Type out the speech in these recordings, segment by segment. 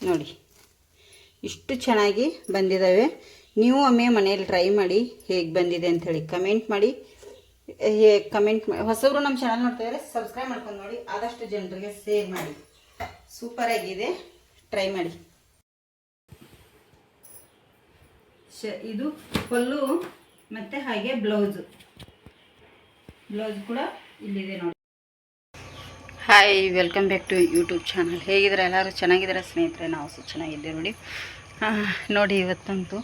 ನೋಡಿ. ಇಷ್ಟು ಚೆನ್ನಾಗಿ ಬಂದಿದ್ದಾವೆ ನೀವು ಒಮ್ಮೆ ಮನೆಯಲ್ಲಿ ಟ್ರೈ ಮಾಡಿ ಹೇಗೆ ಬಂದಿದೆ ಅಂಥೇಳಿ ಕಮೆಂಟ್ ಮಾಡಿ. ಹೇ ಕಮೆಂಟ್ ಮಾಡಿ ಹೊಸಬ್ರು ನಮ್ಮ ಚಾನಲ್ ನೋಡ್ತಾ ಇದ್ದಾರೆ ಸಬ್ಸ್ಕ್ರೈಬ್ ಮಾಡ್ಕೊಂಡು ನೋಡಿ. ಆದಷ್ಟು ಜನರಿಗೆ ಶೇರ್ ಮಾಡಿ. ಸೂಪರ್ ಆಗಿದೆ. ಟ್ರೈ ಮಾಡಿ. ಶ, ಇದು ಫುಲ್ಲು ಮತ್ತು ಹಾಗೆ ಬ್ಲೌಸು ಬ್ಲೌಸ್ ಕೂಡ ಇಲ್ಲಿದೆ ನೋಡಿ. Hi welcome back to YouTube channel ಹೇಗಿದ್ರೆ ಎಲ್ಲರೂ? ಚೆನ್ನಾಗಿದ್ದಾರೆ ಸ್ನೇಹಿತರೆ? ನಾವು ಸಹ ಚೆನ್ನಾಗಿದ್ದೆ ನೋಡಿ. ನೋಡಿ, ಇವತ್ತಂತೂ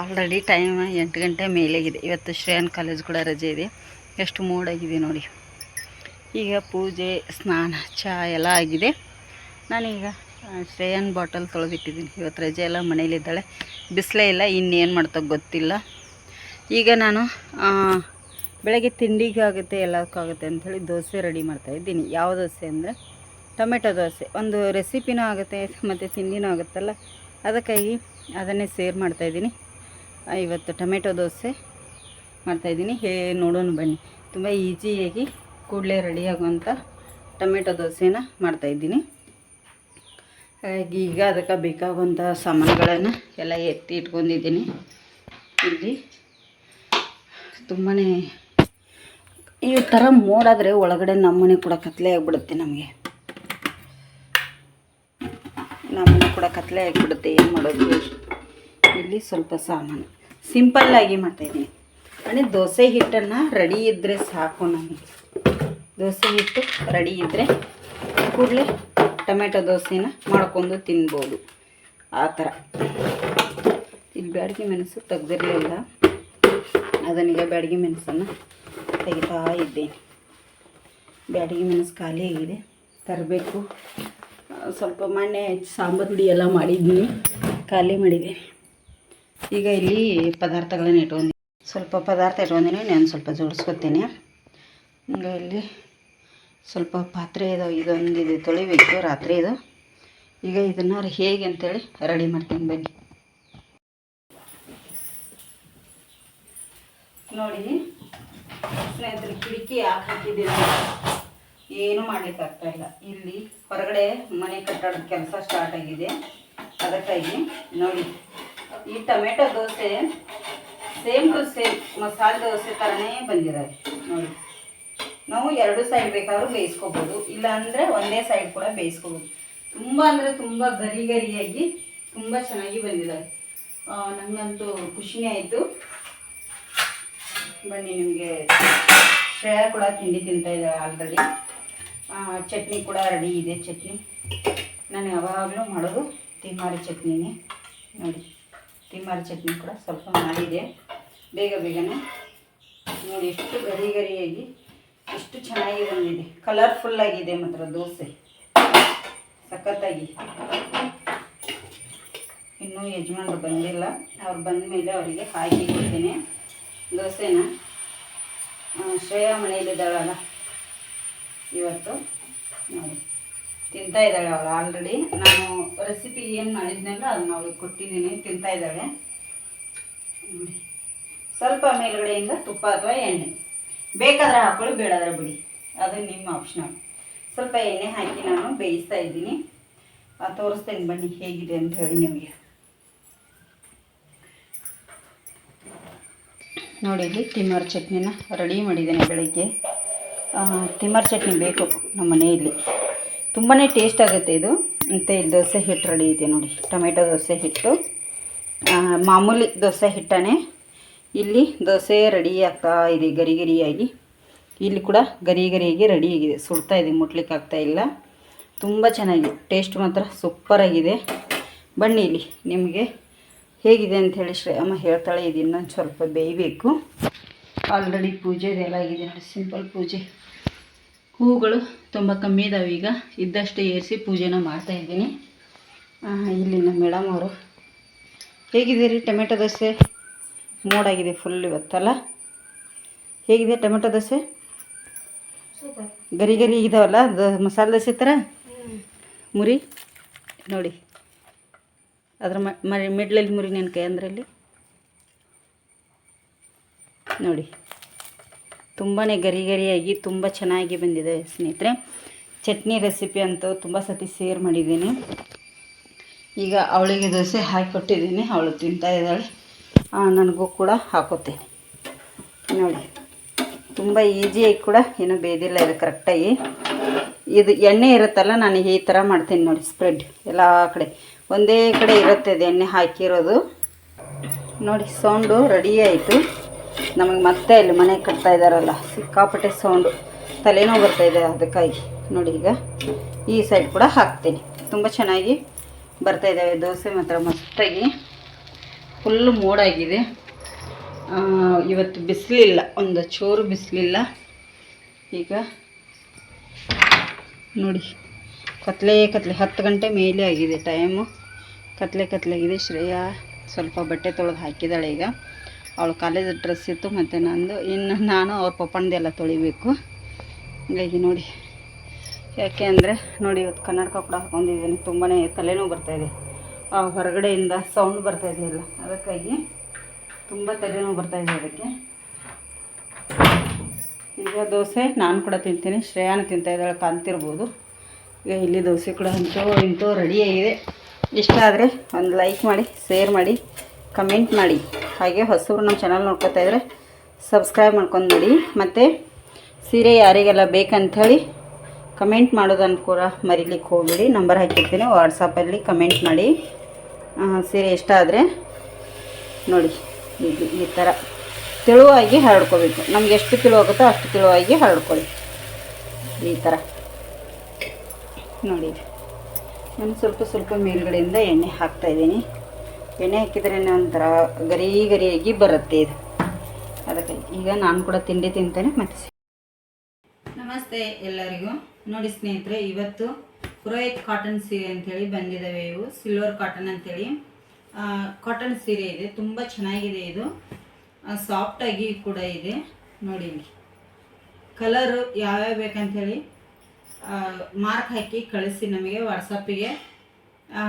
ಆಲ್ರೆಡಿ ಟೈಮ್ ಎಂಟು ಗಂಟೆ ಮೇಲೆಗಿದೆ. ಇವತ್ತು ಶ್ರೇಯನ್ ಕಾಲೇಜ್ ಕೂಡ ರಜೆ ಇದೆ. ಎಷ್ಟು ಮೂಡಾಗಿದೆ ನೋಡಿ. ಈಗ ಪೂಜೆ, ಸ್ನಾನ ಚಹಾ ಎಲ್ಲ ಆಗಿದೆ. ನಾನೀಗ ಶ್ರೇಯನ್ ಬಾಟಲ್ ತೊಳೆದಿಟ್ಟಿದ್ದೀನಿ. ಇವತ್ತು ರಜೆ ಎಲ್ಲ ಮನೇಲಿದ್ದಾಳೆ. ಬಿಸಿಲೇ ಇಲ್ಲ, ಇನ್ನೇನು ಮಾಡ್ತಾ ಗೊತ್ತಿಲ್ಲ. ಈಗ ನಾನು ಬೆಳಗ್ಗೆ ತಿಂಡಿಗೆ ಆಗುತ್ತೆ ಎಲ್ಲದಕ್ಕಾಗುತ್ತೆ ಅಂಥೇಳಿ ದೋಸೆ ರೆಡಿ ಮಾಡ್ತಾ ಇದ್ದೀನಿ. ಯಾವ ದೋಸೆ ಅಂದರೆ ಟೊಮೆಟೊ ದೋಸೆ. ಒಂದು ರೆಸಿಪಿನೂ ಆಗುತ್ತೆ, ಮತ್ತು ತಿಂಡಿನೂ ಆಗುತ್ತಲ್ಲ, ಅದಕ್ಕಾಗಿ ಅದನ್ನೇ ಸೇರ್ ಮಾಡ್ತಾಯಿದ್ದೀನಿ ಇವತ್ತು ಟೊಮೆಟೊ ದೋಸೆ ಮಾಡ್ತಾಯಿದ್ದೀನಿ ಹೇ, ನೋಡೋಣ ಬನ್ನಿ. ತುಂಬ ಈಸಿಯಾಗಿ ಕೂಡಲೇ ರೆಡಿಯಾಗುವಂಥ ಟೊಮೆಟೊ ದೋಸೆನ ಮಾಡ್ತಾಯಿದ್ದೀನಿ ಹಾಗಾಗಿ ಈಗ ಅದಕ್ಕೆ ಬೇಕಾಗುವಂಥ ಸಾಮಾನುಗಳನ್ನು ಎಲ್ಲ ಎತ್ತಿ ಇಟ್ಕೊಂಡಿದ್ದೀನಿ. ಇಲ್ಲಿ ತುಂಬಾ ಈ ಥರ ಮೋಡಾದರೆ ಒಳಗಡೆ ನಮ್ಮನೆ ಕೂಡ ಕತ್ಲೆ ಆಗಿಬಿಡುತ್ತೆ ನಮಗೆ. ನಮ್ಮನೆ ಕೂಡ ಕತ್ಲೆ ಆಗಿಬಿಡುತ್ತೆ, ಏನು ಮಾಡೋದು? ಇಲ್ಲಿ ಸ್ವಲ್ಪ ಸಾಮಾನು. ಸಿಂಪಲ್ಲಾಗಿ ಮಾಡ್ತಾಯಿದ್ದೀನಿ ಅಂದರೆ ದೋಸೆ ಹಿಟ್ಟನ್ನು ರೆಡಿ ಇದ್ದರೆ ಸಾಕು ನಮಗೆ. ದೋಸೆ ಹಿಟ್ಟು ರೆಡಿ ಇದ್ದರೆ ಕೂಡಲೇ ಟೊಮೆಟೊ ದೋಸೆನ ಮಾಡ್ಕೊಂಡು ತಿನ್ಬೋದು. ಆ ಥರ ಇಲ್ಲಿ ಬ್ಯಾಡಗಿ ಮೆಣಸು ತೆಗ್ದಿರಲಿಲ್ಲ. ಅದನ್ನೀಗ ಬ್ಯಾಡಗಿ ಮೆಣಸನ್ನು ತೆಗಿತಾ ಇದ್ದೇನೆ ಬ್ಯಾಡಗಿ ಮೆಣಸು ಖಾಲಿ ಆಗಿದೆ. ತರಬೇಕು. ಸ್ವಲ್ಪ ಮೊನ್ನೆ ಸಾಂಬಾರು ಹುಡಿ ಎಲ್ಲ ಮಾಡಿದ್ದೀನಿ ಖಾಲಿ ಮಾಡಿದ್ದೀನಿ ಈಗ ಇಲ್ಲಿ ಪದಾರ್ಥಗಳನ್ನು ಇಟ್ಕೊಂಡಿದ್ದೀನಿ ಸ್ವಲ್ಪ ಪದಾರ್ಥ ಇಟ್ಕೊಂಡಿನಿ ನಾನು ಸ್ವಲ್ಪ ಜೋಡಿಸ್ಕೊತೀನಿ. ಈಗ ಇಲ್ಲಿ ಸ್ವಲ್ಪ ಪಾತ್ರೆ ಇದಾವೆ ಇದೊಂದಿದೆ ತೊಳಿಬೇಕು, ರಾತ್ರಿ ಇದು. ಈಗ ಇದನ್ನು ಹೇಗೆ ಅಂತೇಳಿ ರೆಡಿ ಮಾಡ್ತೀನಿ ಬನ್ನಿ. ನೋಡಿ. ಸ್ನೇಹಿತರೆ ಕಿಡಕಿ ಯಾಕೆ ಹಾಕಿದ್ದೀನಿ ಏನು ಮಾಡ್ಲಿಕ್ಕೆ ಇಲ್ಲ. ಇಲ್ಲಿ ಹೊರಗಡೆ ಮನೆ ಕಟ್ಟಡದ ಕೆಲಸ ಸ್ಟಾರ್ಟ್ ಆಗಿದೆ. ಅದಕ್ಕಾಗಿ ನೋಡಿ, ಈ tomato dosa same to same masala dosa ಥರನೇ ಬಂದಿರೋದು. ನೋಡಿ, ನಾವು ಎರಡು ಸೈಡ್ ಬೇಕಾದರೂ ಬೇಯಿಸ್ಕೋಬೋದು. ಇಲ್ಲ ಅಂದರೆ ಒಂದೇ ಸೈಡ್ ಕೂಡ ಬೇಯಿಸ್ಕೋಬೋದು. ತುಂಬ ಅಂದರೆ ತುಂಬ ಗರಿ ಗರಿಯಾಗಿ ತುಂಬ ಚೆನ್ನಾಗಿ ಬಂದಿದ್ದಾರೆ ನನಗಂತೂ ಖುಷಿನೇ ಆಯಿತು. ಬನ್ನಿ ನಿಮಗೆ ಶ್ರೇಯ ಕೂಡ ತಿಂಡಿ ತಿಂತಾ ಇದ್ದಾರೆ ಆಲ್ರೆಡಿ ಚಟ್ನಿ ಕೂಡ ರೆಡಿ ಇದೆ ಚಟ್ನಿ. ನಾನು ಯಾವಾಗಲೂ ಮಾಡೋದು ತಿಮ್ಮಾರಿ ಚಟ್ನಿನೇ. ನೋಡಿ, ತಿಮ್ಮಾರಿ ಚಟ್ನಿ ಕೂಡ ಸ್ವಲ್ಪ ಮಾಡಿದೆ. ಬೇಗ ಬೇಗನೆ. ನೋಡಿ, ಎಷ್ಟು ಗರಿ ಗರಿಯಾಗಿ, ಎಷ್ಟು ಚೆನ್ನಾಗಿ ಬಂದಿದೆ. ಕಲರ್ಫುಲ್ ಆಗಿದೆ ಮಾತ್ರ ದೋಸೆ. ಸಖತ್ತಾಗಿ. ಇನ್ನೂ ಯಜಮಾನ್ರು ಬಂದಿಲ್ಲ. ಅವ್ರು ಬಂದ ಮೇಲೆ ಅವರಿಗೆ ಹಾಕಿ ಕೊಡ್ತೀನಿ. ದೋಸೆನ? ಶ್ರೇಯಾ ಮನೆಯಲ್ಲಿದ್ದಾಳಲ್ಲ ಇವತ್ತು ನೋಡಿ. ತಿಂತಾ ಇದ್ದಾಳೆ ಅವಳು ಆಲ್ರೆಡಿ ನಾನು ರೆಸಿಪಿ ಏನು ಮಾಡಿದ್ನಲ್ಲ ಅದನ್ನ ಅವಳಿಗೆ ಕೊಟ್ಟಿದ್ದೀನಿ. ತಿಂತಾ ಇದ್ದಾಳೆ. ನೋಡಿ. ಸ್ವಲ್ಪ ಮೇಲುಗಡೆಯಿಂದ ತುಪ್ಪ ಅಥವಾ ಎಣ್ಣೆ. ಬೇಕಾದ್ರೆ ಹಾಕೊಳ್ಳಿ, ಬೇಡಾದ್ರೆ ಬಿಡಿ. ಅದು ನಿಮ್ಮ ಆಪ್ಷನಲ್ ಸ್ವಲ್ಪ ಎಣ್ಣೆ ಹಾಕಿ ನಾನು ಬೇಯಿಸ್ತಾ ಇದ್ದೀನಿ. ತೋರಿಸ್ತೇನೆ ಬನ್ನಿ ಹೇಗಿದೆ ಅಂತ ಹೇಳಿ ನಿಮಗೆ. ನೋಡಿ, ಇಲ್ಲಿ ತಿಮ್ಮರ್ ಚಟ್ನಿನ ರೆಡಿ ಮಾಡಿದ್ದೇನೆ ಬೆಳಗ್ಗೆ. ತಿಮ್ಮರ್ ಚಟ್ನಿ ಬೇಕು ನಮ್ಮ ಮನೆಯಲ್ಲಿ ತುಂಬಾ ಟೇಸ್ಟ್ ಆಗುತ್ತೆ ಇದು. ಮತ್ತು ಇಲ್ಲಿ ದೋಸೆ ಹಿಟ್ಟು ರೆಡಿ ಇದೆ ನೋಡಿ. ಟೊಮೆಟೊ ದೋಸೆ ಹಿಟ್ಟು. ಮಾಮೂಲಿ ದೋಸೆ ಹಿಟ್ಟನೇ ಇಲ್ಲಿ ದೋಸೆ ರೆಡಿ ಆಗ್ತಾ ಇದೆ, ಗರಿ ಗರಿಯಾಗಿ. ಇಲ್ಲಿ ಕೂಡ ಗರಿ ಗರಿಯಾಗಿ ರೆಡಿ ಆಗಿದೆ. ಸುಡ್ತಾ ಇದೆ, ಮುಟ್ಲಿಕ್ಕೆ ಆಗ್ತಾ ಇಲ್ಲ. ತುಂಬ ಚೆನ್ನಾಗಿದೆ ಟೇಸ್ಟ್ ಮಾತ್ರ ಸೂಪರಾಗಿದೆ ಬನ್ನಿ ಇಲ್ಲಿ, ನಿಮಗೆ ಹೇಗಿದೆ ಅಂಥೇಳಿ ಶ್ರೇಯಮ್ಮ ಹೇಳ್ತಾಳೆ ಇದು ಇನ್ನೊಂದು ಸ್ವಲ್ಪ ಬೇಯಬೇಕು. ಆಲ್ರೆಡಿ ಪೂಜೆದೆಲ್ಲ ಆಗಿದೆ ನೋಡಿ ಸಿಂಪಲ್ ಪೂಜೆ. ಹೂಗಳು ತುಂಬ ಕಮ್ಮಿ ಇದಾವೆ ಈಗ ಇದ್ದಷ್ಟು ಏರಿಸಿ ಪೂಜೆನ ಮಾಡ್ತಾ ಇದ್ದೀನಿ. ಆ, ಇಲ್ಲಿ ನಮ್ಮ ಮೇಡಮ್ ಅವರು. ಹೇಗಿದೆ ರೀ ಟೊಮೆಟೊ ದೋಸೆ? ಮೋಡಾಗಿದೆ ಫುಲ್ ಇವತ್ತಲ್ಲ. ಹೇಗಿದೆ ಟೊಮೆಟೊ ದೋಸೆ? ಗರಿ ಗರಿ ಇದಾವಲ್ಲ ದ ಮಸಾಲೆ ದೋಸೆ ಥರ? ಮುರಿ? ನೋಡಿ. ಅದ್ರ ಮರಿ, ಮಿಡ್ಲಲ್ಲಿ ಮುರಿ ಕೈ ಅಂದ್ರಲ್ಲಿ. ನೋಡಿ ತುಂಬಾ ಗರಿ ಗರಿಯಾಗಿ ತುಂಬ ಚೆನ್ನಾಗಿ ಬಂದಿದೆ ಸ್ನೇಹಿತರೆ. ಚಟ್ನಿ ರೆಸಿಪಿ ಅಂತೂ ತುಂಬ ಸತಿ ಸೇರ್ ಮಾಡಿದ್ದೀನಿ. ಈಗ ಅವಳಿಗೆ ದೋಸೆ ಹಾಕಿಕೊಟ್ಟಿದ್ದೀನಿ ಅವಳು ತಿಂತಾ ಇದ್ದಾಳೆ. ನನಗೂ ಕೂಡ ಹಾಕೋತೀನಿ. ನೋಡಿ, ತುಂಬ ಈಸಿಯಾಗಿ ಕೂಡ ಏನು ಬೇದಿಲ್ಲ ಇದು ಕರೆಕ್ಟಾಗಿ ಇದು ಎಣ್ಣೆ ಇರುತ್ತಲ್ಲ, ನಾನು ಈ ಥರ ಮಾಡ್ತೀನಿ ನೋಡಿ ಸ್ಪ್ರೆಡ್ ಎಲ್ಲ ಕಡೆ. ಒಂದೇ ಕಡೆ ಇರುತ್ತೆ ಎಣ್ಣೆ ಹಾಕಿರೋದು. ನೋಡಿ, ಸೌಂಡು ರೆಡಿ ಆಯಿತು. ನಮಗೆ ಮತ್ತೆ ಇಲ್ಲಿ ಮನೆ ಕಟ್ತಾ ಇದ್ದಾರಲ್ಲ ಸಿಕ್ಕಾಪಟ್ಟೆ ಸೌಂಡು, ತಲೆನೋವು ಬರ್ತಾಯಿದೆ ಅದಕ್ಕಾಗಿ. ನೋಡಿ ಈಗ ಈ ಸೈಡ್ ಕೂಡ ಹಾಕ್ತೀನಿ. ತುಂಬ ಚೆನ್ನಾಗಿ ಬರ್ತಾ ಇದ್ದಾವೆ ದೋಸೆ ಮಾತ್ರ ಮಸ್ತಾಗಿ ಫುಲ್ಲು ಮೋಡಾಗಿದೆ. ಇವತ್ತು ಬಿಸಿಲಿಲ್ಲ, ಒಂದು ಚೂರು ಬಿಸಿಲಿಲ್ಲ. ಈಗ ನೋಡಿ, ಕತ್ಲೆ ಕತ್ಲೆ, ಹತ್ತು ಗಂಟೆ ಮೇಲೆ ಆಗಿದೆ ಟೈಮು ಕತ್ಲೆ ಕತ್ಲೆ ಆಗಿದೆ ಶ್ರೇಯಾ ಸ್ವಲ್ಪ ಬಟ್ಟೆ ತೊಳೆದು ಹಾಕಿದ್ದಾಳೆ ಈಗ. ಅವಳು ಕಾಲೇಜ್ ಡ್ರೆಸ್ ಇತ್ತು ಮತ್ತು ನಂದು. ಇನ್ನು ನಾನು ಅವ್ರ ಪಪ್ಪನದೆಲ್ಲ ತೊಳಿಬೇಕು. ಹೀಗಾಗಿ ನೋಡಿ. ಯಾಕೆ ಅಂದರೆ ನೋಡಿ ಇವತ್ತು ಕನ್ನಡಕ ಕೂಡ ಹಾಕೊಂಡಿದ್ದೀನಿ. ತುಂಬಾ ತಲೆನೋವು ಬರ್ತಾಯಿದೆ ಹೊರಗಡೆಯಿಂದ ಸೌಂಡ್ ಬರ್ತಾ ಎಲ್ಲ. ಅದಕ್ಕಾಗಿ ತುಂಬ ತಲೆನೋವು ಬರ್ತಾಯಿದೆ ಅದಕ್ಕೆ. ಈಗ ದೋಸೆ ನಾನು ಕೂಡ ತಿಂತೀನಿ. ಶ್ರೇಯಾನು ತಿಂತಾಯಿದ್ದಾಳೆ ಕಾಣ್ತಿರ್ಬೋದು. ಈಗ ಇಲ್ಲಿ ದೋಸೆ ಕೂಡ ಅಂತೂ ಇಂತೂ ರೆಡಿಯಾಗಿದೆ ಇಷ್ಟ ಆದರೆ ಒಂದು ಲೈಕ್ ಮಾಡಿ ಶೇರ್ ಮಾಡಿ ಕಮೆಂಟ್ ಮಾಡಿ. ಹಾಗೆ ಹೊಸಬ್ರು ನಮ್ಮ ಚಾನಲ್ ನೋಡ್ಕೊತಾ ಇದ್ದರೆ ಸಬ್ಸ್ಕ್ರೈಬ್ ಮಾಡ್ಕೊಂಡು ನೋಡಿ ಮತ್ತು ಸೀರೆ ಯಾರಿಗೆಲ್ಲ ಬೇಕಂಥೇಳಿ ಕಮೆಂಟ್ ಮಾಡೋದನ್ನು ಕೂಡ ಮರಿಲಿಕ್ಕೆ ಹೋಗ್ಬಿಡಿ. ನಂಬರ್ ಹಾಕಿರ್ತೀನಿ ವಾಟ್ಸಪ್ಪಲ್ಲಿ ಕಮೆಂಟ್ ಮಾಡಿ. ಸೀರೆ ಇಷ್ಟ ಆದರೆ ನೋಡಿ ಈ ಥರ ತೆಳುವಾಗಿ ಹರಡ್ಕೋಬೇಕು. ನಮ್ಗೆ ಎಷ್ಟು ತಿಳುವಾಗುತ್ತೋ ಅಷ್ಟು ತೆಳುವಾಗಿ ಹರಡ್ಕೊಳ್ಳಿ. ಈ ಥರ ನೋಡಿ. ನಾನು ಸ್ವಲ್ಪ ಸ್ವಲ್ಪ ಮೇಲುಗಡೆಯಿಂದ ಎಣ್ಣೆ ಹಾಕ್ತಾಯಿದ್ದೀನಿ ಎಣ್ಣೆ ಹಾಕಿದರೆ ಒಂಥರ ಗರಿ ಗರಿಯಾಗಿ ಬರುತ್ತೆ ಇದು. ಅದಕ್ಕೆ ಈಗ ನಾನು ಕೂಡ ತಿಂಡಿ ತಿಂತೇನೆ, ಮತ್ತೆ ನಮಸ್ತೆ ಎಲ್ಲರಿಗೂ. ನೋಡಿ ಸ್ನೇಹಿತರೆ, ಇವತ್ತು ಪುರೋಹಿತ್ ಕಾಟನ್ ಸೀರೆ ಅಂಥೇಳಿ ಬಂದಿದ್ದಾವೆ ಇವು. ಸಿಲ್ವರ್ ಕಾಟನ್ ಅಂಥೇಳಿ ಕಾಟನ್ ಸೀರೆ ಇದೆ. ತುಂಬ ಚೆನ್ನಾಗಿದೆ ಇದು. ಸಾಫ್ಟಾಗಿ ಕೂಡ ಇದೆ. ನೋಡಿ ಕಲರು ಯಾವ್ಯಾವ ಬೇಕಂತೇಳಿ? ಮಾರ್ಕ್ ಹಾಕಿ ಕಳಿಸಿ ನಮಗೆ ವಾಟ್ಸಪ್ಪಿಗೆ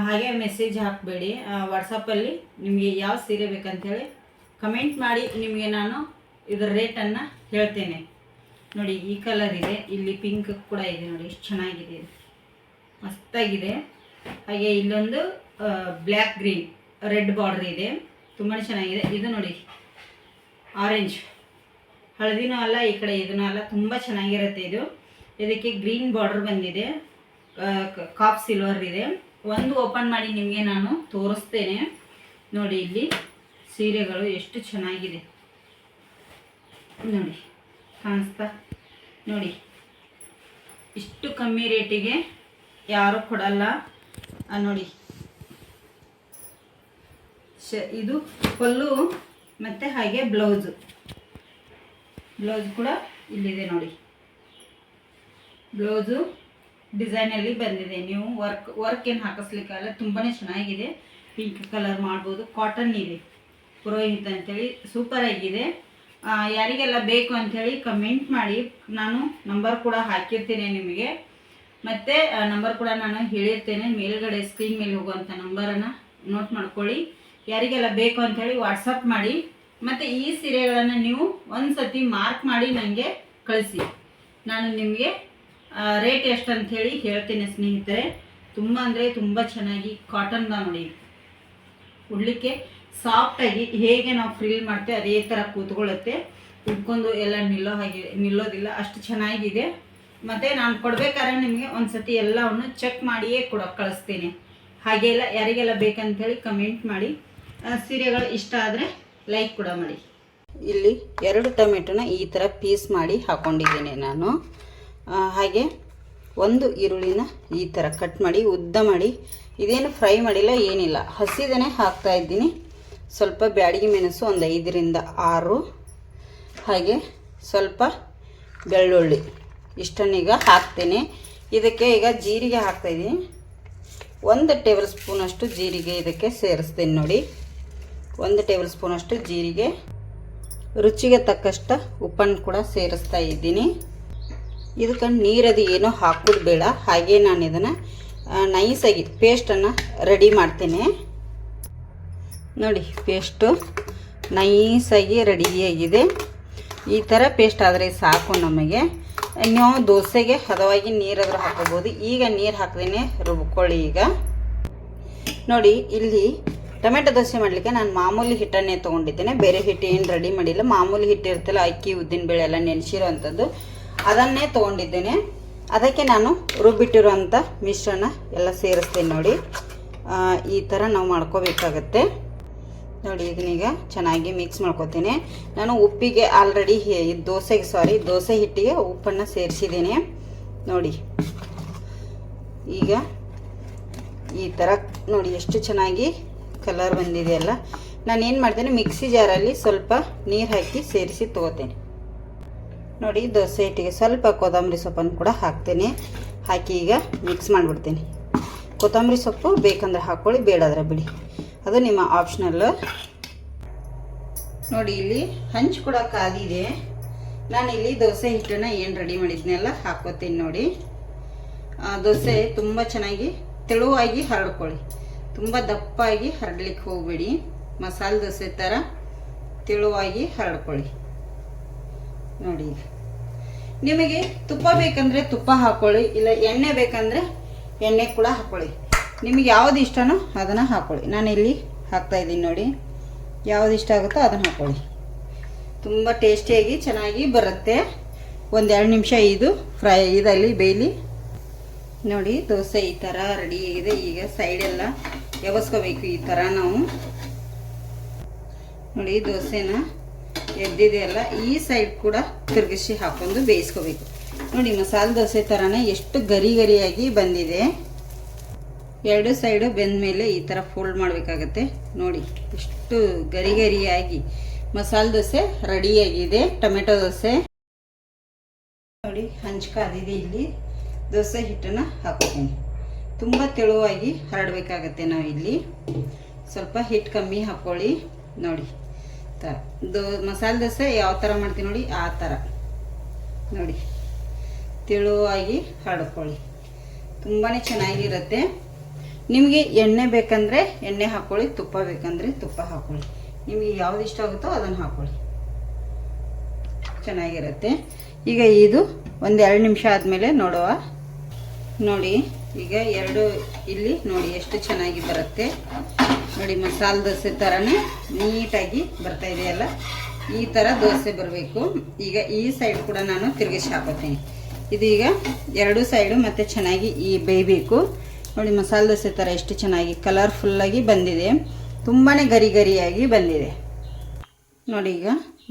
ಹಾಗೆ ಮೆಸೇಜ್ ಹಾಕಬೇಡಿ. ವಾಟ್ಸಪ್ಪಲ್ಲಿ ನಿಮಗೆ ಯಾವ ಸೀರೆ ಬೇಕಂಥೇಳಿ ಕಮೆಂಟ್ ಮಾಡಿ, ನಿಮಗೆ ನಾನು ಇದರ ರೇಟನ್ನು ಹೇಳ್ತೇನೆ. ನೋಡಿ, ಈ ಕಲರ್ ಇದೆ, ಇಲ್ಲಿ ಪಿಂಕ್ ಕೂಡ ಇದೆ ನೋಡಿ, ಎಷ್ಟು ಚೆನ್ನಾಗಿದೆ. ಮಸ್ತಾಗಿದೆ. ಹಾಗೆ ಇಲ್ಲೊಂದು ಬ್ಲ್ಯಾಕ್ ಗ್ರೀನ್ ರೆಡ್ ಬಾರ್ಡರ್ ಇದೆ. ತುಂಬ ಚೆನ್ನಾಗಿದೆ. ಇದು ನೋಡಿ ಆರೆಂಜ್ ಹಳದಿನೂ ಅಲ್ಲ, ಈ ಕಡೆ ಇದನ್ನೂ ಅಲ್ಲ, ತುಂಬ ಚೆನ್ನಾಗಿರುತ್ತೆ ಇದು. ಇದಕ್ಕೆ ಗ್ರೀನ್ ಬಾರ್ಡರ್ ಬಂದಿದೆ. ಕಾಪ್ ಸಿಲ್ವರ್ ಇದೆ. ಒಂದು ಓಪನ್ ಮಾಡಿ ನಿಮಗೆ ನಾನು ತೋರಿಸ್ತೇನೆ. ನೋಡಿ ಇಲ್ಲಿ ಸೀರೆಗಳು ಎಷ್ಟು ಚೆನ್ನಾಗಿದೆ. ನೋಡಿ, ಕಾಣಿಸ್ತಾ? ನೋಡಿ, ಇಷ್ಟು ಕಮ್ಮಿ ರೇಟಿಗೆ ಯಾರು ಕೊಡಲ್ಲ. ನೋಡಿ. ಶ, ಇದು ಪಲ್ಲು ಮತ್ತು ಹಾಗೆ ಬ್ಲೌಸು ಬ್ಲೌಸ್ ಕೂಡ ಇಲ್ಲಿದೆ ನೋಡಿ. ಬ್ಲೌಸು ಡಿಸೈನಲ್ಲಿ ಬಂದಿದೆ. ನೀವು ವರ್ಕ್ ವರ್ಕ್ ಏನು ಹಾಕಿಸ್ಲಿಕ್ಕಲ್ಲ ತುಂಬಾ ಚೆನ್ನಾಗಿದೆ. ಪಿಂಕ್ ಕಲರ್ ಮಾಡ್ಬೋದು. ಕಾಟನ್ ಇದೆ. ಪುರೋಹಿತ್ ಅಂಥೇಳಿ ಸೂಪರ್ ಆಗಿದೆ. ಆ, ಯಾರಿಗೆಲ್ಲ ಬೇಕು ಅಂಥೇಳಿ ಕಮೆಂಟ್ ಮಾಡಿ. ನಾನು ನಂಬರ್ ಕೂಡ ಹಾಕಿರ್ತೀನಿ ನಿಮಗೆ. ಮತ್ತು ನಂಬರ್ ಕೂಡ ನಾನು ಹೇಳಿರ್ತೇನೆ. ಮೇಲ್ಗಡೆ ಸ್ಕ್ರೀನ್ ಮೇಲೆ ಹೋಗುವಂಥ ನಂಬರನ್ನು ನೋಟ್ ಮಾಡ್ಕೊಳ್ಳಿ. ಯಾರಿಗೆಲ್ಲ ಬೇಕು ಅಂಥೇಳಿ ವಾಟ್ಸಪ್ ಮಾಡಿ. ಮತ್ತು ಈ ಸೀರೆಗಳನ್ನು ನೀವು ಒಂದು ಸತಿ ಮಾರ್ಕ್ ಮಾಡಿ ನನಗೆ ಕಳಿಸಿ. ನಾನು ನಿಮಗೆ ರೇಟ್ ಎಷ್ಟು ಹೇಳಿ ಹೇಳ್ತೇನೆ ಸ್ನೇಹಿತರೆ. ತುಂಬ ಅಂದರೆ ತುಂಬ ಚೆನ್ನಾಗಿ ಕಾಟನ್ದ ನೋಡಿ. ಉಡ್ಲಿಕ್ಕೆ ಸಾಫ್ಟಾಗಿ ಹೇಗೆ ನಾವು ಫ್ರಿಲ್ ಮಾಡ್ತೇವೆ ಅದೇ ಥರ ಕೂತ್ಕೊಳ್ಳುತ್ತೆ. ಉಟ್ಕೊಂಡು ಎಲ್ಲ ನಿಲ್ಲೋ ಹಾಗೆ ನಿಲ್ಲೋದಿಲ್ಲ, ಅಷ್ಟು ಚೆನ್ನಾಗಿದೆ. ಮತ್ತು ನಾನು ಕೊಡ್ಬೇಕಾದ್ರೆ ನಿಮಗೆ ಒಂದು ಸತಿ ಎಲ್ಲವನ್ನು ಚೆಕ್ ಮಾಡಿಯೇ ಕೊಡೋಕೆ ಕಳಿಸ್ತೀನಿ. ಹಾಗೆಲ್ಲ ಯಾರಿಗೆಲ್ಲ ಬೇಕಂತೇಳಿ ಕಮೆಂಟ್ ಮಾಡಿ. ಸೀರೆಗಳು ಇಷ್ಟ ಆದರೆ ಲೈಕ್ ಕೂಡ ಮಾಡಿ. ಇಲ್ಲಿ ಎರಡು ಟೊಮೆಟೊನ ಈ ಥರ ಪೀಸ್ ಮಾಡಿ ಹಾಕ್ಕೊಂಡಿದ್ದೀನಿ ನಾನು. ಹಾಗೆ ಒಂದು ಈರುಳ್ಳಿನ ಈ ಥರ ಕಟ್ ಮಾಡಿ, ಉದ್ದ ಮಾಡಿ, ಇದೇನು ಫ್ರೈ ಮಾಡಿಲ್ಲ, ಏನಿಲ್ಲ. ಹಸಿದನೆ ಹಾಕ್ತಾ ಇದ್ದೀನಿ. ಸ್ವಲ್ಪ ಬ್ಯಾಡಿಗೆ ಮೆಣಸು ಒಂದು ಐದರಿಂದ ಆರು. ಹಾಗೆ ಸ್ವಲ್ಪ ಬೆಳ್ಳುಳ್ಳಿ. ಇಷ್ಟನ್ನೀಗ ಹಾಕ್ತೇನೆ. ಇದಕ್ಕೆ ಈಗ ಜೀರಿಗೆ ಹಾಕ್ತಾಯಿದ್ದೀನಿ ಒಂದು ಟೇಬಲ್ ಸ್ಪೂನಷ್ಟು ಜೀರಿಗೆ ಇದಕ್ಕೆ ಸೇರಿಸ್ತೀನಿ ನೋಡಿ. ಒಂದು ಟೇಬಲ್ ಸ್ಪೂನಷ್ಟು ಜೀರಿಗೆ. ರುಚಿಗೆ ತಕ್ಕಷ್ಟು ಉಪ್ಪನ್ನು ಕೂಡ ಸೇರಿಸ್ತಾ ಇದ್ದೀನಿ. ಇದಕ್ಕೆ ನೀರದು ಏನೂ ಹಾಕೋದು ಬೇಡ. ಹಾಗೆ ನಾನು ಇದನ್ನು ನೈಸಾಗಿ ಪೇಸ್ಟನ್ನು ರೆಡಿ ಮಾಡ್ತೇನೆ. ನೋಡಿ ಪೇಸ್ಟು ನೈಸಾಗಿ ರೆಡಿಯಾಗಿದೆ ಈ ಥರ ಪೇಸ್ಟ್ ಆದರೆ ಸಾಕು ನಮಗೆ. ನೀವು ದೋಸೆಗೆ ಹದವಾಗಿ ನೀರಾದರೂ ಹಾಕೋಬೋದು. ಈಗ ನೀರು ಹಾಕ್ದೇನೆ ರುಬ್ಕೊಳ್ಳಿ ಈಗ. ನೋಡಿ, ಇಲ್ಲಿ ಟೊಮೆಟೊ ದೋಸೆ ಮಾಡಲಿಕ್ಕೆ ನಾನು ಮಾಮೂಲಿ ಹಿಟ್ಟನ್ನೇ ತೊಗೊಂಡಿದ್ದೇನೆ. ಬೇರೆ ಹಿಟ್ಟು ಏನು ರೆಡಿ ಮಾಡಿಲ್ಲ. ಮಾಮೂಲಿ ಹಿಟ್ಟು ಇರ್ತಲ್ಲ, ಅಕ್ಕಿ ಉದ್ದಿನಬೇಳೆ ಎಲ್ಲ ನೆನೆಸಿರೋ ಅಂಥದ್ದು ಅದನ್ನೇ ತೊಗೊಂಡಿದ್ದೇನೆ. ಅದಕ್ಕೆ ನಾನು ರುಬ್ಬಿಟ್ಟಿರುವಂಥ ಮಿಶ್ರಣ ಎಲ್ಲ ಸೇರಿಸ್ತೀನಿ ನೋಡಿ. ಈ ಥರ ನಾವು ಮಾಡ್ಕೋಬೇಕಾಗತ್ತೆ. ನೋಡಿ ಇದನ್ನೀಗ ಚೆನ್ನಾಗಿ ಮಿಕ್ಸ್ ಮಾಡ್ಕೋತೀನಿ. ನಾನು ಉಪ್ಪಿಗೆ ಆಲ್ರೆಡಿ ದೋಸೆಗೆ ಸಾರಿ ದೋಸೆ ಹಿಟ್ಟಿಗೆ ಉಪ್ಪನ್ನು ಸೇರಿಸಿದ್ದೀನಿ. ನೋಡಿ, ಈಗ ಈ ಥರ ನೋಡಿ ಎಷ್ಟು ಚೆನ್ನಾಗಿ ಕಲರ್ ಬಂದಿದೆಯಲ್ಲ. ನಾನು ಏನು ಮಾಡ್ತೇನೆ, ಮಿಕ್ಸಿ ಜಾರಲ್ಲಿ ಸ್ವಲ್ಪ ನೀರು ಹಾಕಿ ಸೇರಿಸಿ ತೊಗೋತೇನೆ. ನೋಡಿ, ದೋಸೆ ಹಿಟ್ಟಿಗೆ ಸ್ವಲ್ಪ ಕೊತ್ತಂಬರಿ ಸೊಪ್ಪನ್ನು ಕೂಡ ಹಾಕ್ತೀನಿ. ಹಾಕಿ ಈಗ ಮಿಕ್ಸ್ ಮಾಡಿಬಿಡ್ತೀನಿ. ಕೊತ್ತಂಬರಿ ಸೊಪ್ಪು ಬೇಕಂದ್ರೆ ಹಾಕ್ಕೊಳ್ಳಿ ಬೇಡಾದ್ರೆ ಬಿಡಿ. ಅದು ನಿಮ್ಮ ಆಪ್ಷನಲ್ಲು ನೋಡಿ, ಇಲ್ಲಿ ಹಂಚು ಕೂಡ ಕಾದಿದೆ. ನಾನಿಲ್ಲಿ ದೋಸೆ ಹಿಟ್ಟನ್ನು ಏನು ರೆಡಿ ಮಾಡಿದ್ನೆಲ್ಲ ಹಾಕೋತೀನಿ ನೋಡಿ. ದೋಸೆ ತುಂಬ ಚೆನ್ನಾಗಿ ತೆಳುವಾಗಿ ಹರಡ್ಕೊಳ್ಳಿ. ತುಂಬ ದಪ್ಪಾಗಿ ಹರಡ್ಲಿಕ್ಕೆ ಹೋಗಬೇಡಿ. ಮಸಾಲೆ ದೋಸೆ ಥರ ತೆಳುವಾಗಿ ಹರಡ್ಕೊಳ್ಳಿ. ನೋಡಿ. ನಿಮಗೆ ತುಪ್ಪ ಬೇಕಂದ್ರೆ ತುಪ್ಪ ಹಾಕೊಳ್ಳಿ, ಇಲ್ಲ ಎಣ್ಣೆ ಬೇಕಂದ್ರೆ ಎಣ್ಣೆ ಕೂಡ ಹಾಕೊಳ್ಳಿ. ನಿಮಗೆ ಯಾವ್ದು ಇಷ್ಟನೋ ಅದನ್ನು ಹಾಕೊಳ್ಳಿ. ನಾನು ಇಲ್ಲಿ ಹಾಕ್ತಾ ಇದ್ದೀನಿ ನೋಡಿ. ಯಾವ್ದು ಇಷ್ಟ ಆಗುತ್ತೋ ಅದನ್ನು ಹಾಕೊಳ್ಳಿ. ತುಂಬ ಟೇಸ್ಟಿಯಾಗಿ ಚೆನ್ನಾಗಿ ಬರುತ್ತೆ. ಒಂದೆರಡು ನಿಮಿಷ ಇದು ಫ್ರೈ ಇದಲ್ಲಿ ಬೇಯಲಿ. ನೋಡಿ, ದೋಸೆ ಈ ಥರ ಆಗಿದೆ. ಈಗ ಸೈಡೆಲ್ಲ ಎವಸ್ಕೋಬೇಕು ಈ ಥರ ನಾವು. ನೋಡಿ, ದೋಸೆನ ಎದ್ದಿದೆಯಲ್ಲ ಈ ಸೈಡ್ ಕೂಡ ತಿರುಗಿಸಿ ಹಾಕೊಂಡು ಬೇಯಿಸ್ಕೋಬೇಕು. ನೋಡಿ ಮಸಾಲೆ ದೋಸೆ ಥರನೇ ಎಷ್ಟು ಗರಿ ಗರಿಯಾಗಿ ಬಂದಿದೆ. ಎರಡು ಸೈಡು ಬೆಂದ ಮೇಲೆ ಈ ಥರ ಫೋಲ್ಡ್ ಮಾಡಬೇಕಾಗತ್ತೆ. ನೋಡಿ, ಎಷ್ಟು ಗರಿ ಗರಿಯಾಗಿ ಮಸಾಲೆ ದೋಸೆ ರೆಡಿಯಾಗಿದೆ. ಟೊಮೆಟೊ ದೋಸೆ. ನೋಡಿ ಹಂಚ್ಕಾದಿದೆ ಇಲ್ಲಿ. ದೋಸೆ ಹಿಟ್ಟನ್ನು ಹಾಕೋತೀನಿ. ತುಂಬ ತೆಳುವಾಗಿ ಹರಡಬೇಕಾಗತ್ತೆ ನಾವು ಇಲ್ಲಿ ಸ್ವಲ್ಪ ಹಿಟ್ಟು ಕಮ್ಮಿ ಹಾಕ್ಕೊಳ್ಳಿ ನೋಡಿ. ತ ದೋ, ಮಸಾಲೆ ದೋಸೆ ಯಾವ ಥರ ಮಾಡ್ತೀವಿ ನೋಡಿ, ಆ ಥರ ನೋಡಿ, ತೆಳುವಾಗಿ ಹರಡ್ಕೊಳ್ಳಿ ತುಂಬಾ ಚೆನ್ನಾಗಿರುತ್ತೆ. ನಿಮಗೆ ಎಣ್ಣೆ ಬೇಕಂದರೆ ಎಣ್ಣೆ ಹಾಕ್ಕೊಳ್ಳಿ ತುಪ್ಪ ಬೇಕಂದರೆ ತುಪ್ಪ ಹಾಕ್ಕೊಳ್ಳಿ ನಿಮಗೆ ಯಾವ್ದು ಇಷ್ಟ ಆಗುತ್ತೋ ಅದನ್ನು ಹಾಕ್ಕೊಳ್ಳಿ ಚೆನ್ನಾಗಿರುತ್ತೆ. ಈಗ ಇದು ಒಂದು ಎರಡು ನಿಮಿಷ ಆದಮೇಲೆ ನೋಡುವ. ನೋಡಿ, ಈಗ ಎರಡು ಇಲ್ಲಿ ನೋಡಿ ಎಷ್ಟು ಚೆನ್ನಾಗಿ ಬರುತ್ತೆ. ನೋಡಿ ಮಸಾಲ ದೋಸೆ ಥರನೇ ನೀಟಾಗಿ ಬರ್ತಾ ಇದೆಯಲ್ಲ ಈ ಥರ ದೋಸೆ ಬರಬೇಕು. ಈಗ ಈ ಸೈಡ್ ಕೂಡ ನಾನು ತಿರುಗಿಸಿ ಹಾಕೋತೀನಿ ಇದೀಗ ಎರಡು ಸೈಡು ಮತ್ತೆ ಚೆನ್ನಾಗಿ ಈ ಬೇಯಬೇಕು. ನೋಡಿ ಮಸಾಲೆ ದೋಸೆ ಥರ ಎಷ್ಟು ಚೆನ್ನಾಗಿ ಕಲರ್ಫುಲ್ಲಾಗಿ ಬಂದಿದೆ. ತುಂಬಾ ಗರಿ ಗರಿಯಾಗಿ ಬಂದಿದೆ. ನೋಡಿ ಈಗ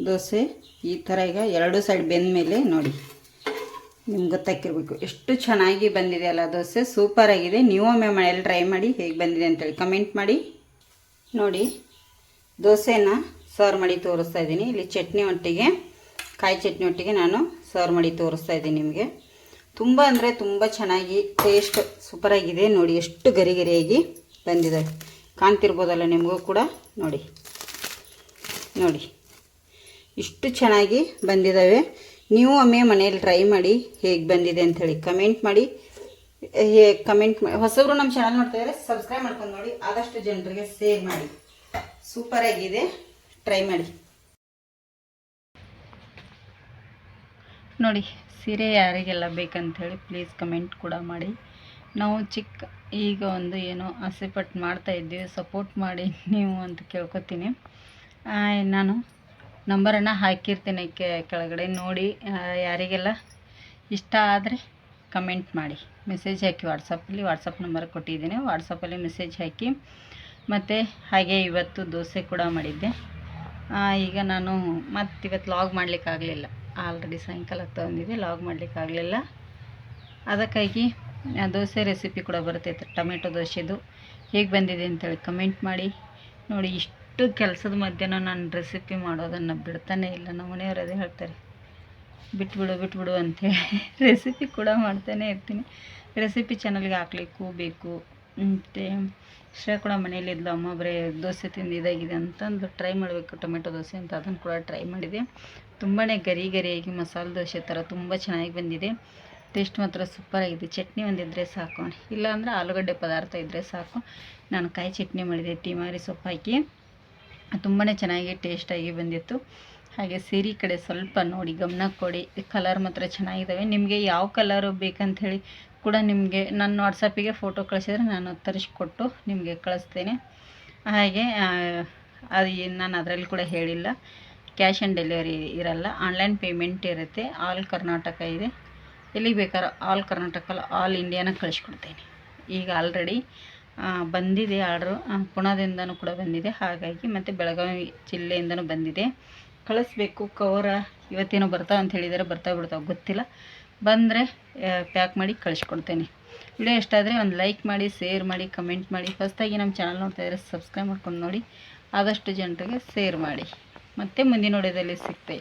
ದೋಸೆ ಈ ಥರ ಈಗ ಎರಡು ಸೈಡ್ ಬೆಂದ ಮೇಲೆ ನೋಡಿ. ನಿಮ್ಗೆ ಗೊತ್ತಾಗಿರ್ಬೇಕು ಎಷ್ಟು ಚೆನ್ನಾಗಿ ಬಂದಿದೆ ಅಲ್ಲ ದೋಸೆ. ಸೂಪರ್ ಆಗಿದೆ. ಒಮ್ಮೆ ಮನೇಲಿ ಟ್ರೈ ಮಾಡಿ ಹೇಗೆ ಬಂದಿದೆ ಅಂತೇಳಿ ಕಮೆಂಟ್ ಮಾಡಿ. ನೋಡಿ, ದೋಸೆನ ಸರ್ವ್ ಮಾಡಿ ತೋರಿಸ್ತಾ ಇದ್ದೀನಿ. ಇಲ್ಲಿ ಚಟ್ನಿ ಒಟ್ಟಿಗೆ, ಕಾಯಿ ಚಟ್ನಿ ಒಟ್ಟಿಗೆ ನಾನು ಸರ್ವ್ ಮಾಡಿ ತೋರಿಸ್ತಾ ಇದ್ದೀನಿ ನಿಮಗೆ. ತುಂಬ ಅಂದರೆ ತುಂಬ ಚೆನ್ನಾಗಿ ಟೇಸ್ಟ್ ಸೂಪರಾಗಿದೆ ನೋಡಿ, ಎಷ್ಟು ಗರಿ ಗರಿಯಾಗಿ ಬಂದಿದೆ. ಕಾಣ್ತಿರ್ಬೋದಲ್ಲ ನಿಮಗೂ ಕೂಡ. ನೋಡಿ ನೋಡಿ, ಇಷ್ಟು ಚೆನ್ನಾಗಿ ಬಂದಿದ್ದಾವೆ. ನೀವು ಒಮ್ಮೆ ಮನೆಯಲ್ಲಿ ಟ್ರೈ ಮಾಡಿ ಹೇಗೆ ಬಂದಿದೆ ಅಂಥೇಳಿ ಕಮೆಂಟ್ ಮಾಡಿ. ಹೇ ಕಮೆಂಟ್ ಹೊಸಬ್ರು ನಮ್ಮ ಚಾನಲ್ ನೋಡ್ತಾ ಇದ್ದಾರೆ ಸಬ್ಸ್ಕ್ರೈಬ್ ಮಾಡ್ಕೊಂಡು ನೋಡಿ. ಆದಷ್ಟು ಜನರಿಗೆ ಶೇರ್ ಮಾಡಿ. ಸೂಪರ್ ಆಗಿದೆ. ಟ್ರೈ ಮಾಡಿ. ನೋಡಿ, ಸೀರೆ ಯಾರಿಗೆಲ್ಲ ಬೇಕಂಥೇಳಿ ಪ್ಲೀಸ್ ಕಮೆಂಟ್ ಕೂಡ ಮಾಡಿ. ನಾವು ಚಿಕ್ಕ, ಈಗ ಒಂದು ಏನೋ ಆಸೆಪಟ್ಟು ಮಾಡ್ತಾ ಇದ್ದೀವಿ ಸಪೋರ್ಟ್ ಮಾಡಿ ನೀವು ಅಂತ ಕೇಳ್ಕೊತೀನಿ. ನಾನು ನಂಬರನ್ನು ಹಾಕಿರ್ತೀನಿ ಕೆ, ಕೆಳಗಡೆ ನೋಡಿ ಯಾರಿಗೆಲ್ಲ ಇಷ್ಟ ಆದರೆ ಕಮೆಂಟ್ ಮಾಡಿ. ಮೆಸೇಜ್ ಹಾಕಿ ವಾಟ್ಸಪ್ಪಲ್ಲಿ ವಾಟ್ಸಪ್ ನಂಬರ್ ಕೊಟ್ಟಿದ್ದೀನಿ. ವಾಟ್ಸಪ್ಪಲ್ಲಿ ಮೆಸೇಜ್ ಹಾಕಿ. ಮತ್ತು ಹಾಗೆ ಇವತ್ತು ದೋಸೆ ಕೂಡ ಮಾಡಿದ್ದೆ. ಈಗ ನಾನು ಮತ್ತು ಇವತ್ತು ಲಾಗ್ ಮಾಡಲಿಕ್ಕಾಗಲಿಲ್ಲ ಆಲ್ರೆಡಿ ಸಾಯಂಕಾಲ ತಂದಿದ್ದೆ ಲಾಗ್ ಮಾಡಲಿಕ್ಕಾಗಲಿಲ್ಲ ಅದಕ್ಕಾಗಿ ದೋಸೆ ರೆಸಿಪಿ ಕೂಡ ಬರ್ತೈತೆ, ಟೊಮೆಟೊ ದೋಸೆದು. ಹೇಗೆ ಬಂದಿದೆ ಅಂತೇಳಿ ಕಮೆಂಟ್ ಮಾಡಿ. ನೋಡಿ ಇಷ್ಟು ಕೆಲಸದ ಮಧ್ಯೆನೂ ನಾನು ರೆಸಿಪಿ ಮಾಡೋದನ್ನು ಬಿಡ್ತಾನೆ ಇಲ್ಲ. ನಮ್ಮ ಮನೆಯವರು ಅದೇ ಹೇಳ್ತಾರೆ. ಬಿಟ್ಬಿಡು ಬಿಟ್ಬಿಡು ಅಂಥೇಳಿ ರೆಸಿಪಿ ಕೂಡ ಮಾಡ್ತಾನೆ ಇರ್ತೀನಿ. ರೆಸಿಪಿ ಚಾನಲ್ಗೆ ಹಾಕ್ಲಿಕ್ಕೂ ಬೇಕು. ಮತ್ತು ಶ್ರೇಯ ಕೂಡ ಮನೇಲಿ ಇದ್ಲು. ಅಮ್ಮ ಬರೇ ದೋಸೆ ತಿಂದು ಇದಾಗಿದೆ ಅಂತಂದು ಟ್ರೈ ಮಾಡಬೇಕು. ಟೊಮೆಟೊ ದೋಸೆ ಅಂತ ಅದನ್ನು ಕೂಡ ಟ್ರೈ ಮಾಡಿದೆ. ತುಂಬಾ ಗರಿ ಗರಿಯಾಗಿ ಮಸಾಲೆ ದೋಸೆ ಥರ ತುಂಬ ಚೆನ್ನಾಗಿ ಬಂದಿದೆ. ಟೇಸ್ಟ್ ಮಾತ್ರ ಸೂಪರಾಗಿದೆ ಚಟ್ನಿ ಒಂದಿದ್ದರೆ ಸಾಕು. ಇಲ್ಲಾಂದರೆ ಆಲೂಗಡ್ಡೆ ಪದಾರ್ಥ ಇದ್ದರೆ ಸಾಕು. ನಾನು ಕಾಯಿ ಚಟ್ನಿ ಮಾಡಿದೆ. ತಿಮಾರಿ ಸೊಪ್ಪು ಹಾಕಿ ತುಂಬಾ ಚೆನ್ನಾಗಿ ಟೇಸ್ಟಾಗಿ ಬಂದಿತ್ತು. ಹಾಗೆ ಸೀರೆ ಕಡೆ ಸ್ವಲ್ಪ ನೋಡಿ, ಗಮನ ಕೊಡಿ. ಕಲರ್ ಮಾತ್ರ ಚೆನ್ನಾಗಿದ್ದಾವೆ ನಿಮಗೆ ಯಾವ ಕಲರು ಬೇಕಂಥೇಳಿ ಕೂಡ ನಿಮಗೆ ನನ್ನ ವಾಟ್ಸಪ್ಪಿಗೆ ಫೋಟೋ ಕಳಿಸಿದ್ರೆ ನಾನು ತರಿಸ್ಕೊಟ್ಟು ನಿಮಗೆ ಕಳಿಸ್ತೇನೆ. ಹಾಗೆ ಅದು ನಾನು ಅದರಲ್ಲಿ ಕೂಡ ಹೇಳಿಲ್ಲ. ಕ್ಯಾಶ್ ಆನ್ ಡೆಲಿವರಿ ಇರಲ್ಲ. ಆನ್ಲೈನ್ ಪೇಮೆಂಟ್ ಇರುತ್ತೆ. ಆಲ್ ಕರ್ನಾಟಕ ಇದೆ. ಎಲ್ಲಿಗೆ ಬೇಕಾದ್ರೆ ಆಲ್ ಕರ್ನಾಟಕ ಆಲ್ ಇಂಡಿಯಾನ ಕಳಿಸ್ಕೊಡ್ತೇನೆ. ಈಗ ಆಲ್ರೆಡಿ ಬಂದಿದೆ ಆರ್ಡ್ರು. ಪುಣಾದಿಂದನೂ ಕೂಡ ಬಂದಿದೆ. ಹಾಗಾಗಿ ಮತ್ತು ಬೆಳಗಾವಿ ಜಿಲ್ಲೆಯಿಂದನೂ ಬಂದಿದೆ. ಕಳಿಸ್ಬೇಕು. ಕವರ ಇವತ್ತೇನೋ ಬರ್ತಾವೆ ಅಂತ ಹೇಳಿದ್ದಾರೆ ಬರ್ತಾ ಬಿಡ್ತಾವೆ ಗೊತ್ತಿಲ್ಲ. ಬಂದರೆ ಪ್ಯಾಕ್ ಮಾಡಿ ಕಳಿಸ್ಕೊಡ್ತೇನೆ. ವಿಡಿಯೋ ಇಷ್ಟ ಆದರೆ ಒಂದು ಲೈಕ್ ಮಾಡಿ, ಶೇರ್ ಮಾಡಿ, ಕಮೆಂಟ್ ಮಾಡಿ. ಫಸ್ಟಾಗಿ ನಮ್ಮ ಚಾನಲ್ ನೋಡ್ತಾ ಇದ್ದರೆ ಸಬ್ಸ್ಕ್ರೈಬ್ ಮಾಡ್ಕೊಂಡು ನೋಡಿ. ಆದಷ್ಟು ಜನರಿಗೆ ಶೇರ್ ಮಾಡಿ. ಮತ್ತೆ ಮುಂದಿನ ವಿಡಿಯೋದಲ್ಲಿ ಸಿಗ್ತೇವೆ